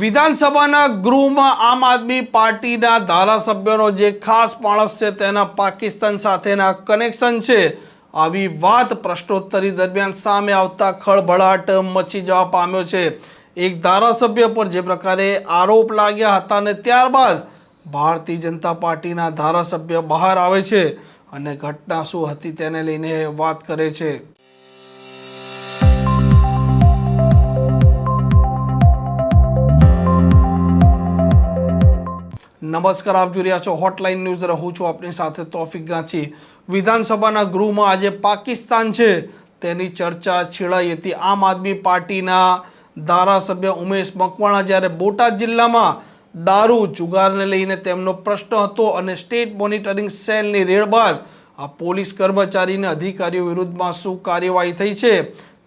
વિધાનસભાના ગૃહમાં આમ આદમી પાર્ટીના ધારાસભ્યોનો જે ખાસ માણસ છે તેના પાકિસ્તાન સાથેના કનેક્શન છે, આવી વાત પ્રશ્નોત્તરી દરમિયાન સામે આવતા ખળભળાટ મચી જવા પામ્યો છે. એક ધારાસભ્ય પર જે પ્રકારે આરોપ લાગ્યા હતા અને ત્યારબાદ ભારતીય જનતા પાર્ટીના ધારાસભ્ય બહાર આવે છે અને ઘટના શું હતી તેને લઈને વાત કરે છે. નમસ્કાર, આપ જોઈ રહ્યા છો હોટલાઇન ન્યૂઝ રહું છું આપની સાથે તોફિક ગાંચી વિધાનસભાના ગૃહમાં આજે પાકિસ્તાન છે. તેની ચર્ચા છેડાઈ હતી. આમ આદમી પાર્ટીના ધારાસભ્ય ઉમેશ મકવાણા જ્યારે બોટાદ જિલ્લામાં દારૂ જુગારને લઈને તેમનો પ્રશ્ન હતો અને સ્ટેટ મોનિટરિંગ સેલની રેડ બાદ આ પોલીસ કર્મચારીને અધિકારીઓ વિરુદ્ધમાં શું કાર્યવાહી થઈ છે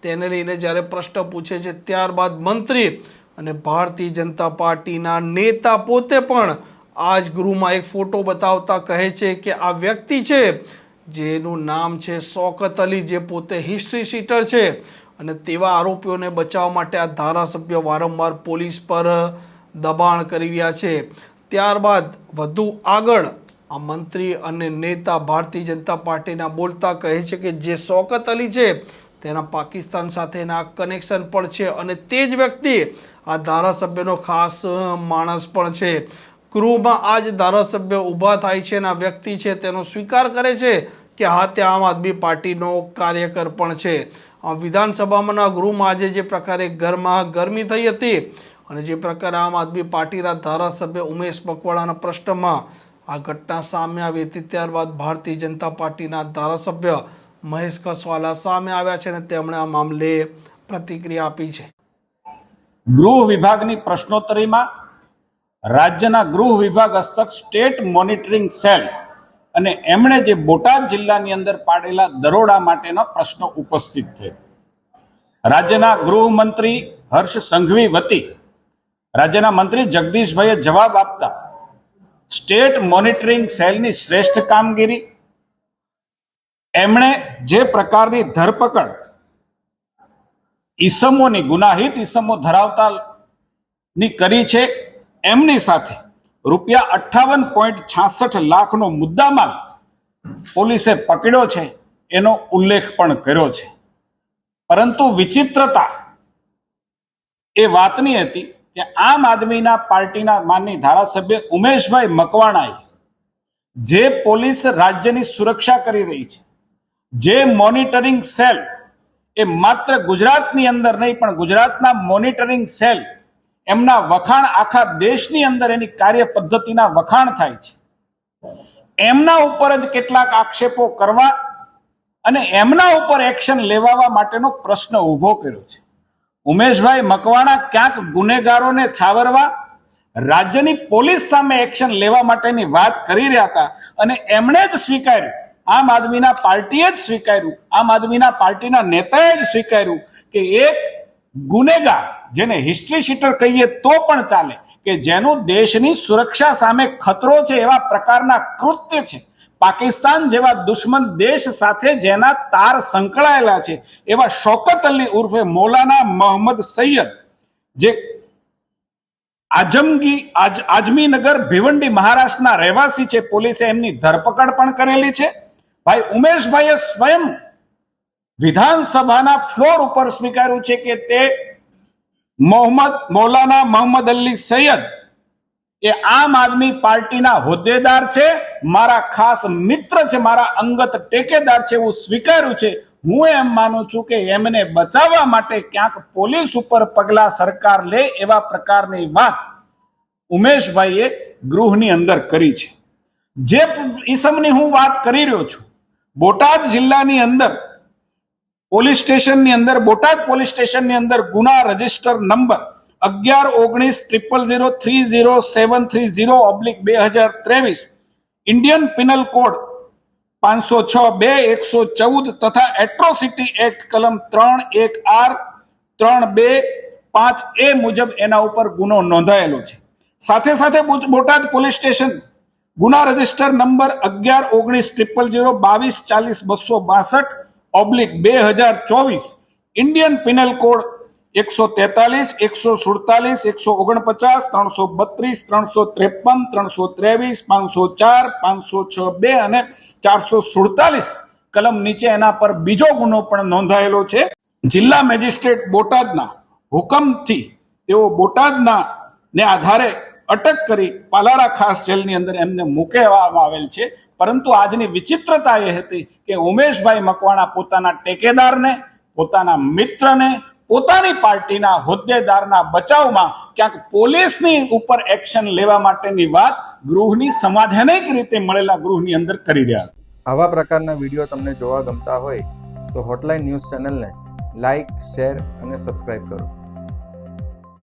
તેને લઈને જ્યારે પ્રશ્ન પૂછે છે, ત્યારબાદ મંત્રી અને ભારતીય જનતા પાર્ટીના નેતા પોતે પણ આ જ ગૃહમાં એક ફોટો બતાવતા કહે છે કે આ વ્યક્તિ છે, જેનું નામ છે શોકત અલી, જે પોતે હિસ્ટ્રી શીટર છે. અને તેવા આરોપીઓને બચાવવા માટે આ ધારાસભ્ય વારંવાર પોલીસ પર દબાણ કરી રહ્યા છે. ત્યારબાદ વધુ આગળ આ મંત્રી અને નેતા ભારતીય જનતા પાર્ટીના બોલતા કહે છે કે જે શોકત અલી છે, તેના પાકિસ્તાન સાથેના કનેક્શન પણ છે. અને તે જ વ્યક્તિ આ ધારાસભ્યનો ખાસ માણસ પણ છે. ગૃહમાં આ જ ધારાસભ્ય ઊભા થાય છે અને આ વ્યક્તિ છે તેનો સ્વીકાર કરે છે કે હા, તે આમ આદમી પાર્ટીનો કાર્યકર પણ છે. વિધાનસભામાંના ગૃહમાં આજે જે પ્રકારે ઘરમાં ગરમી થઈ હતી અને જે પ્રકારે આમ આદમી પાર્ટીના ધારાસભ્ય ઉમેશ મકવાણાના પ્રશ્નમાં આ ઘટના સામે આવી હતી. ત્યારબાદ ભારતીય જનતા પાર્ટીના ધારાસભ્ય મહેશ કસવાલા સામે આવ્યા છે અને તેમણે આ મામલે પ્રતિક્રિયા આપી છે. ગૃહ વિભાગની પ્રશ્નોત્તરીમાં રાજ્યના ગૃહ વિભાગ હસ્તક સ્ટેટ મોનિટરિંગ સેલ અને એમણે જે બોટાદ જિલ્લાની અંદર પાડેલા દરોડા માટેનો પ્રશ્ન ઉપસ્થિત થયો. રાજ્યના ગૃહમંત્રી હર્ષ સંઘવી વતી રાજ્યના મંત્રી જગદીશભાઈએ જવાબ આપતા સ્ટેટ મોનિટરિંગ સેલની શ્રેષ્ઠ કામગીરી, એમણે જે પ્રકારની ધરપકડ ઈસમોની ગુનાહિત ઈસમો ધરાવતા ની કરી છે એમની સાથે રૂપિયા અઠ્ઠાવન પોઈન્ટ છાસઠ લાખનો મુદ્દામાલ પોલીસે પકડ્યો છે, એનો ઉલ્લેખ પણ કર્યો છે. પરંતુ વિચિત્રતા એ વાતની હતી કે આમ આદમીના પાર્ટીના માનની ધારાસભ્ય ઉમેશભાઈ મકવાણાએ જે પોલીસ રાજ્યની સુરક્ષા કરી રહી છે, જે મોનિટરિંગ સેલ, એ માત્ર ગુજરાતની અંદર નહીં પણ ગુજરાતના મોનિટરિંગ સેલ એમના વખાણ આખા દેશની અંદર એની કાર્ય પદ્ધતિના વખાણ થાય છે. એમના ઉપર જ કેટલાક આક્ષેપો કરવા અને એમના ઉપર એક્શન લેવાવા માટેનો પ્રશ્ન ઊભો કર્યો છે. ઉમેશભાઈ મકવાણા ક્યાંક ગુનેગારોને છાવરવા, રાજ્યની પોલીસ સામે એક્શન લેવા માટેની વાત કરી રહ્યા હતા અને એમણે જ સ્વીકાર્યું. આમ આદમીના પાર્ટીએ જ સ્વીકાર્યું. આમ આદમીના પાર્ટીના નેતાએ જ સ્વીકાર્યું કે એક ગુનેગાર જેને હિસ્ટ્રી શીટર કહીએ તો પણ ચાલે કે જેનું દેશની સુરક્ષા સામે ખતરો છે એવા પ્રકારના કૃત્ય છે. પાકિસ્તાન જેવા દુશ્મન દેશ સાથે જેના તાર સંકળાયેલા છે એવા શોકત અલી ઉર્ફે મોલાના મોહમ્મદ સૈયદ, જે આજમગી, આજ, આજમીનગર ભિવંડી મહારાષ્ટ્રના રહેવાસી છે, પોલીસે એમની ધરપકડ પણ કરેલી છે. ભાઈ, ઉમેશભાઈએ સ્વયં વિધાનસભાના ફ્લોર ઉપર સ્વીકાર્યું છે કે તે મોહમ્મદ મૌલાના મોહમ્મદ અલી સૈયદ એ આમ આદમી પાર્ટીના હોદ્દેદાર છે, મારા ખાસ મિત્ર છે, મારા અંગત ટેકેદાર છે, એવું સ્વીકાર્યું છે. હું એમ માનું છું કે એમને બચાવવા માટે ક્યાંક પોલીસ ઉપર પગલા સરકાર લે એવા પ્રકારની વાત ઉમેશભાઈએ ગૃહની અંદર કરી છે. જે ઈસમની હું વાત કરી રહ્યો છું, બોટાદ જિલ્લાની અંદર પોલીસ સ્ટેશનની અંદર, બોટાદ પોલીસ સ્ટેશનની અંદર ગુના રજિસ્ટર નંબર અગિયાર ઓગણીસ triple zero, three zero, seven three zero, oblique બે હજાર ત્રેવીસ, ઇન્ડિયન પિનલ કોડ પાંચસો છ બે, એકસો ચૌદ તથા એટ્રોસિટી એક્ટ કલમ ત્રણ એક આર, ત્રણ બે પાંચ એ મુજબ એના ઉપર ગુનો નોંધાયેલો છે. સાથે સાથે બોટાદ પોલીસ સ્ટેશન ગુના રજિસ્ટર નંબર અગિયાર ઓગણીસ ટ્રિપલ ઝીરો, બાવીસ ચાલીસ, બસો બાસઠ ઓબ્લિક બે હજાર ચોવીસ, ઇન્ડિયન પિનલ કોડ એકસો તેતાલીસ, એકસો સુડતાલીસ, એકસો ઓગણપચાસ, ત્રણસો બત્રીસ, ત્રણસો ત્રેપન, ત્રણસો ત્રેવીસ, પાંચસો ચાર, પાંચસો છ બે અને ચારસો સુડતાલીસ કલમ નીચે એના પર બીજો ગુનો પણ નોંધાયેલો છે. જિલ્લા મેજિસ્ટ્રેટ બોટાદના હુકમથી તેઓ બોટાદના ને આધારે અટક કરી પાલારા ખાસ જેલની અંદર એમને મૂકવામાં આવેલ છે. પરંતુ આજની વિચિત્રતા એ હતી કે ઉમેશભાઈ મકવાણા પોતાના ટેકેદારને, પોતાના મિત્રને, પોતાની પાર્ટીના હોદ્દેદારના બચાવમાં ક્યાંક પોલીસની ઉપર એક્શન લેવા માટેની વાત ગૃહની સમાધાનિક રીતે મળેલા ગૃહની અંદર કરી રહ્યા આવા પ્રકારના વીડિયો તમને જોવા ગમતા હોય તો હોટલાઇન ન્યૂઝ ચેનલને લાઇક શેર અને સબસ્ક્રાઇબ કરો.